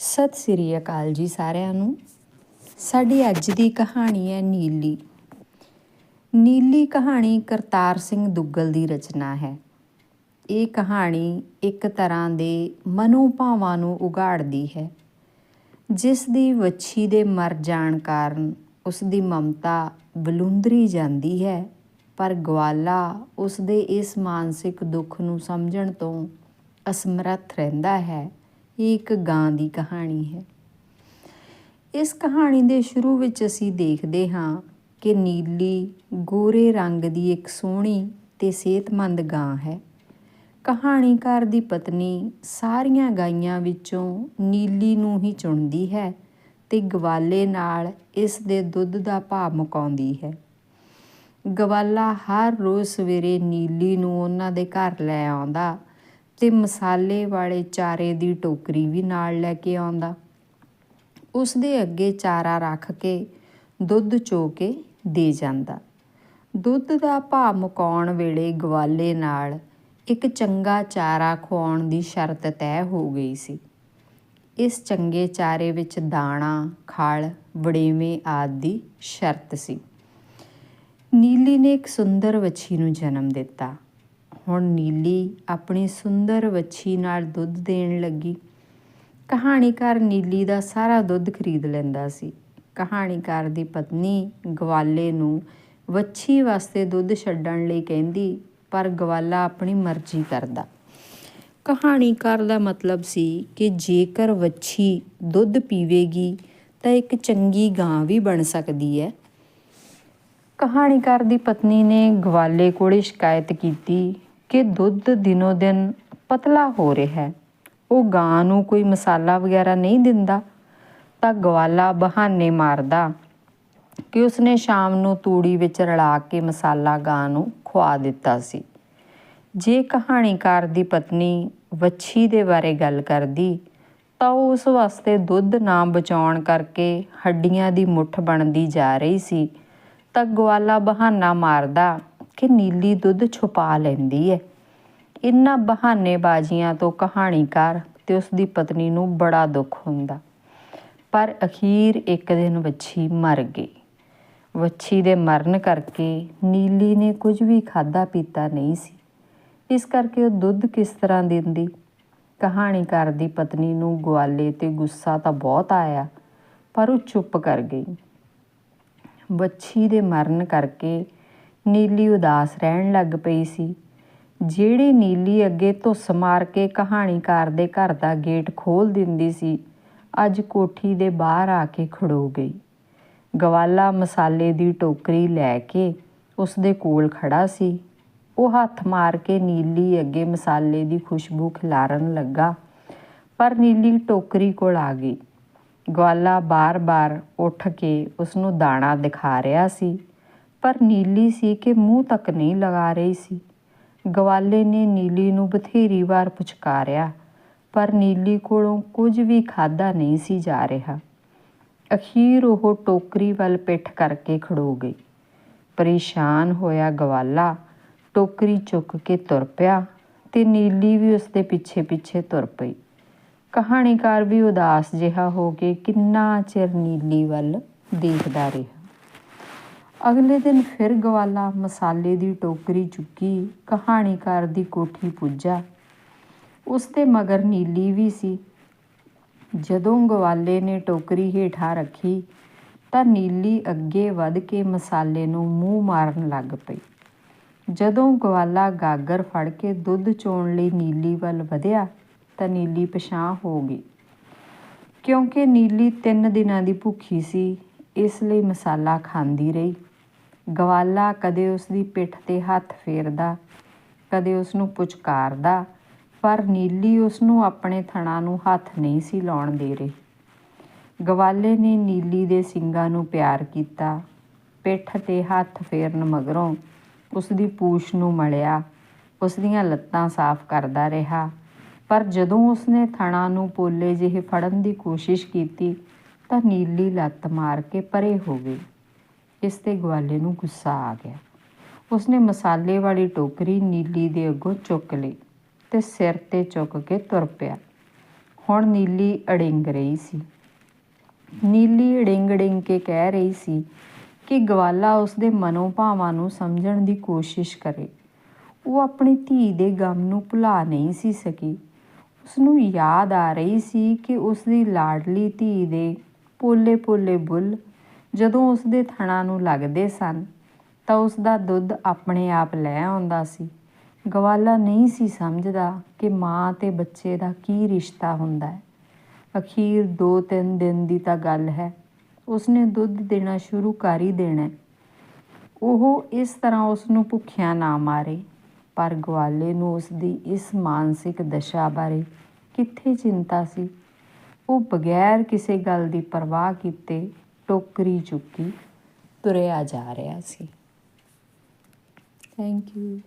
ਸਤਿ ਸ੍ਰੀ ਅਕਾਲ ਜੀ ਸਾਰਿਆਂ ਨੂੰ। ਸਾਡੀ ਅੱਜ ਦੀ ਕਹਾਣੀ ਹੈ ਨੀਲੀ। ਨੀਲੀ ਕਹਾਣੀ ਕਰਤਾਰ ਸਿੰਘ ਦੁੱਗਲ ਦੀ ਰਚਨਾ ਹੈ। ਇਹ ਕਹਾਣੀ ਇੱਕ ਤਰ੍ਹਾਂ ਦੇ ਮਨੋਭਾਵਾਂ ਨੂੰ ਉਗਾੜਦੀ ਹੈ, ਜਿਸ ਦੀ ਵੱਛੀ ਦੇ ਮਰ ਜਾਣ ਕਾਰਨ ਉਸ ਦੀ ਮਮਤਾ ਬਲੁੰਦਰੀ ਜਾਂਦੀ ਹੈ, ਪਰ ਗਵਾਲਾ ਉਸ ਦੇ ਇਸ ਮਾਨਸਿਕ ਦੁੱਖ ਨੂੰ ਸਮਝਣ ਤੋਂ ਅਸਮਰੱਥ ਰਹਿੰਦਾ ਹੈ। ਇਹ ਇੱਕ ਗਾਂ ਦੀ ਕਹਾਣੀ ਹੈ। ਇਸ ਕਹਾਣੀ ਦੇ ਸ਼ੁਰੂ ਵਿੱਚ ਅਸੀਂ ਦੇਖਦੇ ਹਾਂ ਕਿ ਨੀਲੀ, ਗੋਰੇ ਰੰਗ ਦੀ ਇੱਕ ਸੋਹਣੀ ਤੇ ਸਿਹਤਮੰਦ ਗਾਂ ਹੈ। ਕਹਾਣੀਕਾਰ ਦੀ ਪਤਨੀ ਸਾਰੀਆਂ ਗਾਈਆਂ ਵਿੱਚੋਂ ਨੀਲੀ ਨੂੰ ਹੀ ਚੁਣਦੀ ਹੈ ਤੇ ਗਵਾਲੇ ਨਾਲ ਇਸ ਦੇ ਦੁੱਧ ਦਾ ਭਾਅ ਮੁਕਾਉਂਦੀ ਹੈ। ਗਵਾਲਾ ਹਰ ਰੋਜ਼ ਸਵੇਰੇ ਨੀਲੀ ਨੂੰ ਉਹਨਾਂ ਦੇ ਘਰ ਲੈ ਆਉਂਦਾ ਤੇ ਮਸਾਲੇ ਵਾਲੇ ਚਾਰੇ ਦੀ ਟੋਕਰੀ ਵੀ ਨਾਲ ਲੈ ਕੇ ਆਉਂਦਾ। ਉਸ ਦੇ ਅੱਗੇ ਚਾਰਾ ਰੱਖ ਕੇ ਦੁੱਧ ਚੋ ਕੇ ਦੇ ਜਾਂਦਾ। ਦੁੱਧ ਦਾ ਭਾਅ ਮੁਕਾਉਣ ਵੇਲੇ ਗਵਾਲੇ ਨਾਲ ਇੱਕ ਚੰਗਾ ਚਾਰਾ ਖਵਾਉਣ ਦੀ ਸ਼ਰਤ ਤੈਅ ਹੋ ਗਈ ਸੀ। ਇਸ ਚੰਗੇ ਚਾਰੇ ਵਿੱਚ ਦਾਣਾ, ਖਲ, ਵੜੇਵੇਂ ਆਦਿ ਦੀ ਸ਼ਰਤ ਸੀ। ਨੀਲੀ ਨੇ ਇੱਕ ਸੁੰਦਰ ਵੱਛੀ ਨੂੰ ਜਨਮ ਦਿੱਤਾ। ਹੁਣ ਨੀਲੀ ਆਪਣੀ ਸੁੰਦਰ ਵੱਛੀ ਨਾਲ ਦੁੱਧ ਦੇਣ ਲੱਗੀ। ਕਹਾਣੀਕਾਰ ਨੀਲੀ ਦਾ ਸਾਰਾ ਦੁੱਧ ਖਰੀਦ ਲੈਂਦਾ ਸੀ। ਕਹਾਣੀਕਾਰ ਦੀ ਪਤਨੀ ਗਵਾਲੇ ਨੂੰ ਵੱਛੀ ਵਾਸਤੇ ਦੁੱਧ ਛੱਡਣ ਲਈ ਕਹਿੰਦੀ, ਪਰ ਗਵਾਲਾ ਆਪਣੀ ਮਰਜ਼ੀ ਕਰਦਾ। ਕਹਾਣੀਕਾਰ ਦਾ ਮਤਲਬ ਸੀ ਕਿ ਜੇਕਰ ਵੱਛੀ ਦੁੱਧ ਪੀਵੇਗੀ, ਤਾਂ ਇੱਕ ਚੰਗੀ ਗਾਂ ਵੀ ਬਣ ਸਕਦੀ ਹੈ। ਕਹਾਣੀਕਾਰ ਦੀ ਪਤਨੀ ਨੇ ਗਵਾਲੇ ਕੋਲੇ ਸ਼ਿਕਾਇਤ ਕੀਤੀ ਕਿ ਦੁੱਧ ਦਿਨੋ ਦਿਨ ਪਤਲਾ ਹੋ ਰਿਹਾ ਹੈ। ਉਹ ਗਾਂ ਨੂੰ ਕੋਈ ਮਸਾਲਾ ਵਗੈਰਾ ਨਹੀਂ ਦਿੰਦਾ, ਤਾਂ ਗਵਾਲਾ ਬਹਾਨੇ ਮਾਰਦਾ ਕਿ ਉਸਨੇ ਸ਼ਾਮ ਨੂੰ ਤੂੜੀ ਵਿੱਚ ਰਲਾ ਕੇ ਮਸਾਲਾ ਗਾਂ ਨੂੰ ਖਵਾ ਦਿੱਤਾ ਸੀ। ਜੇ ਕਹਾਣੀਕਾਰ ਦੀ ਪਤਨੀ ਵੱਛੀ ਦੇ ਬਾਰੇ ਗੱਲ ਕਰਦੀ, ਤਾਂ ਉਹ ਉਸ ਵਾਸਤੇ ਦੁੱਧ ਨਾ ਬਚਾਉਣ ਕਰਕੇ ਹੱਡੀਆਂ ਦੀ ਮੁੱਠ ਬਣਦੀ ਜਾ ਰਹੀ ਸੀ, ਤਾਂ ਗਵਾਲਾ ਬਹਾਨਾ ਮਾਰਦਾ ਕਿ ਨੀਲੀ ਦੁੱਧ ਛੁਪਾ ਲੈਂਦੀ ਹੈ ਇਨ੍ਹਾਂ ਬਹਾਨੇਬਾਜ਼ੀਆਂ ਤੋਂ ਕਹਾਣੀਕਾਰ ਤੇ ਉਸ ਦੀ ਪਤਨੀ ਨੂੰ ਬੜਾ ਦੁੱਖ ਹੁੰਦਾ। ਪਰ ਅਖੀਰ ਇੱਕ ਦਿਨ ਵੱਛੀ ਮਰ ਗਈ। ਵੱਛੀ ਦੇ ਮਰਨ ਕਰਕੇ ਨੀਲੀ ਨੇ ਕੁਝ ਵੀ ਖਾਦਾ ਪੀਤਾ ਨਹੀਂ ਸੀ। ਇਸ ਕਰਕੇ ਉਹ ਦੁੱਧ ਕਿਸ ਤਰ੍ਹਾਂ ਦਿੰਦੀ? ਕਹਾਣੀਕਾਰ ਦੀ ਪਤਨੀ ਨੂੰ ਗਵਾਲੇ ਤੇ ਗੁੱਸਾ ਤਾਂ ਬਹੁਤ ਆਇਆ, ਪਰ ਉਹ ਚੁੱਪ ਕਰ ਗਈ। ਵੱਛੀ ਦੇ ਮਰਨ ਕਰਕੇ ਨੀਲੀ ਉਦਾਸ ਰਹਿਣ ਲੱਗ ਪਈ ਸੀ। ਜਿਹੜੀ ਨੀਲੀ ਅੱਗੇ ਧੁੱਸ ਮਾਰ ਕੇ ਕਹਾਣੀਕਾਰ ਦੇ ਘਰ ਦਾ ਗੇਟ ਖੋਲ ਦਿੰਦੀ ਸੀ, ਅੱਜ ਕੋਠੀ ਦੇ ਬਾਹਰ ਆ ਕੇ ਖੜੋ ਗਈ। ਗਵਾਲਾ ਮਸਾਲੇ ਦੀ ਟੋਕਰੀ ਲੈ ਕੇ ਉਸ ਦੇ ਕੋਲ ਖੜਾ ਸੀ। ਉਹ ਹੱਥ ਮਾਰ ਕੇ ਨੀਲੀ ਅੱਗੇ ਮਸਾਲੇ ਦੀ ਖੁਸ਼ਬੂ ਖਿਲਾਰਨ ਲੱਗਾ, ਪਰ ਨੀਲੀ ਟੋਕਰੀ ਕੋਲ ਆ ਗਈ। ਗਵਾਲਾ ਬਾਰ-ਬਾਰ ਉੱਠ ਕੇ ਉਸ ਨੂੰ ਦਾਣਾ ਦਿਖਾ ਰਿਹਾ ਸੀ। ਪਰ ਨੀਲੀ ਸੀ ਕਿ ਮੂੰਹ ਤੱਕ ਨਹੀਂ ਲਗਾ ਰਹੀ ਸੀ। ਗਵਾਲੇ ਨੇ ਨੀਲੀ ਨੂੰ ਬਥੇਰੀ ਵਾਰ ਪੁਚਕਾਰਿਆ, ਪਰ ਨੀਲੀ ਕੋਲੋਂ ਕੁਝ ਵੀ ਖਾਦਾ ਨਹੀਂ ਸੀ ਜਾ ਰਿਹਾ। ਅਖੀਰ ਉਹ ਟੋਕਰੀ ਵੱਲ ਪਿੱਠ ਕਰਕੇ ਖੜੋ ਗਈ। ਪਰੇਸ਼ਾਨ ਹੋਇਆ ਗਵਾਲਾ, ਟੋਕਰੀ ਚੁੱਕ ਕੇ ਤੁਰ ਪਿਆ ਤੇ ਨੀਲੀ ਵੀ ਉਸ ਦੇ ਪਿੱਛੇ ਪਿੱਛੇ ਤੁਰ ਪਈ। ਕਹਾਣੀਕਾਰ ਵੀ ਉਦਾਸ ਜਿਹਾ ਹੋ ਕੇ ਕਿੰਨਾ ਚਿਰ ਨੀਲੀ ਵੱਲ ਦੇਖਦਾ ਰਿਹਾ। ਅਗਲੇ ਦਿਨ ਫਿਰ ਗਵਾਲਾ ਮਸਾਲੇ ਦੀ ਟੋਕਰੀ ਚੁੱਕੀ, ਕਹਾਣੀਕਾਰ ਦੀ ਕੋਠੀ ਪੁੱਜਾ। ਉਸ ਤੇ ਮਗਰ ਨੀਲੀ ਵੀ ਸੀ। ਜਦੋਂ ਗਵਾਲੇ ਨੇ ਟੋਕਰੀ ਹੇਠਾਂ ਰੱਖੀ, ਤਾਂ ਨੀਲੀ ਅੱਗੇ ਵੱਧ ਕੇ ਮਸਾਲੇ ਨੂੰ ਮੂੰਹ ਮਾਰਨ ਲੱਗ ਪਈ। ਜਦੋਂ ਗਵਾਲਾ ਗਾਗਰ ਫੜ ਕੇ ਦੁੱਧ ਚੋਣ ਲਈ ਨੀਲੀ ਵੱਲ ਵਧਿਆ, ਤਾਂ ਨੀਲੀ ਪਛਾਂ ਹੋ ਗਈ। ਕਿਉਂਕਿ ਨੀਲੀ 3 ਦਿਨਾਂ ਦੀ ਭੁੱਖੀ ਸੀ, ਇਸ ਲਈ ਮਸਾਲਾ ਖਾਂਦੀ ਰਹੀ। ਗਵਾਲਾ ਕਦੇ ਉਸ ਦੀ ਪਿੱਠ ਤੇ ਹੱਥ ਫੇਰਦਾ, ਕਦੇ ਉਸ ਨੂੰ ਪੁਚਕਾਰਦਾ, ਪਰ ਨੀਲੀ ਉਸ ਨੂੰ ਆਪਣੇ ਥਣਾ ਨੂੰ ਹੱਥ ਨਹੀਂ ਸੀ ਲਾਉਣ ਦੇ ਰਹੀ। ਗਵਾਲੇ ਨੇ ਨੀਲੀ ਦੇ ਸਿੰਗਾਂ ਨੂੰ ਪਿਆਰ ਕੀਤਾ, ਪਿੱਠ ਤੇ ਹੱਥ ਫੇਰਨ ਮਗਰੋਂ ਉਸ ਦੀ ਪੂਛ ਨੂੰ ਮਲਿਆ ਉਸ ਦੀਆਂ ਲੱਤਾਂ ਸਾਫ਼ ਕਰਦਾ ਰਿਹਾ। ਪਰ ਜਦੋਂ ਉਸਨੇ ਥਣਾ ਨੂੰ ਪੋਲੇ ਜਿਹੇ ਫੜਨ ਦੀ ਕੋਸ਼ਿਸ਼ ਕੀਤੀ, ਤਾਂ ਨੀਲੀ ਲੱਤ ਮਾਰ ਕੇ ਪਰੇ ਹੋ ਗਈ। ਇਸ ਤੇ ਗਵਾਲੇ ਨੂੰ ਗੁੱਸਾ ਆ ਗਿਆ। ਉਸਨੇ ਮਸਾਲੇ ਵਾਲੀ ਟੋਕਰੀ ਨੀਲੀ ਦੇ ਅੱਗੋਂ ਚੁੱਕ ਲਈ ਤੇ ਸਿਰ ਤੇ ਚੁੱਕ ਕੇ ਤੁਰ ਪਿਆ। ਹੁਣ ਨੀਲੀ ਅੜਿੰਗ ਰਹੀ ਸੀ। ਨੀਲੀ ਅੜਿੰਗ ਅੜਿੰਗ ਕੇ ਕਹਿ ਰਹੀ ਸੀ ਕਿ ਗਵਾਲਾ ਉਸਦੇ ਮਨੋਭਾਵਾਂ ਨੂੰ ਸਮਝਣ ਦੀ ਕੋਸ਼ਿਸ਼ ਕਰੇ। ਉਹ ਆਪਣੀ ਧੀ ਦੇ ਗਮ ਨੂੰ ਭੁਲਾ ਨਹੀਂ ਸੀ ਸਕੀ। ਉਸ ਨੂੰ ਯਾਦ ਆ ਰਹੀ ਸੀ ਕਿ ਉਸ ਦੀ ਲਾਡਲੀ ਧੀ ਦੇ ਪੋਲੇ ਪੋਲੇ ਬੁੱਲ ਜਦੋਂ ਉਸ ਦੇ ਥਣਾ ਨੂੰ ਲੱਗਦੇ ਸਨ, ਤਾਂ ਉਸ ਦਾ ਦੁੱਧ ਆਪਣੇ ਆਪ ਲੈ ਆਉਂਦਾ ਸੀ। ਗਵਾਲਾ ਨਹੀਂ ਸੀ ਸਮਝਦਾ ਕਿ ਮਾਂ ਤੇ ਬੱਚੇ ਦਾ ਕੀ ਰਿਸ਼ਤਾ ਹੁੰਦਾ ਹੈ। ਅਖੀਰ 2-3 ਦਿਨ ਦੀ ਤਾਂ ਗੱਲ ਹੈ। ਉਸਨੇ ਦੁੱਧ ਦੇਣਾ ਸ਼ੁਰੂ ਕਰ ਹੀ ਦੇਣਾ ਉਹ ਇਸ ਤਰ੍ਹਾਂ ਉਸ ਨੂੰ ਭੁੱਖਿਆ ਨਾ ਮਾਰੇ, ਪਰ ਗਵਾਲੇ ਨੂੰ ਉਸ ਦੀ ਇਸ ਮਾਨਸਿਕ ਦਸ਼ਾ ਬਾਰੇ ਕਿੱਥੇ ਚਿੰਤਾ ਸੀ? ਉਹ ਬਗੈਰ ਕਿਸੇ ਗੱਲ ਦੀ ਪਰਵਾਹ ਕੀਤੇ ਟੋਕਰੀ ਚੁੱਕੀ ਤੁਰਿਆ ਜਾ ਰਿਹਾ ਸੀ। Thank you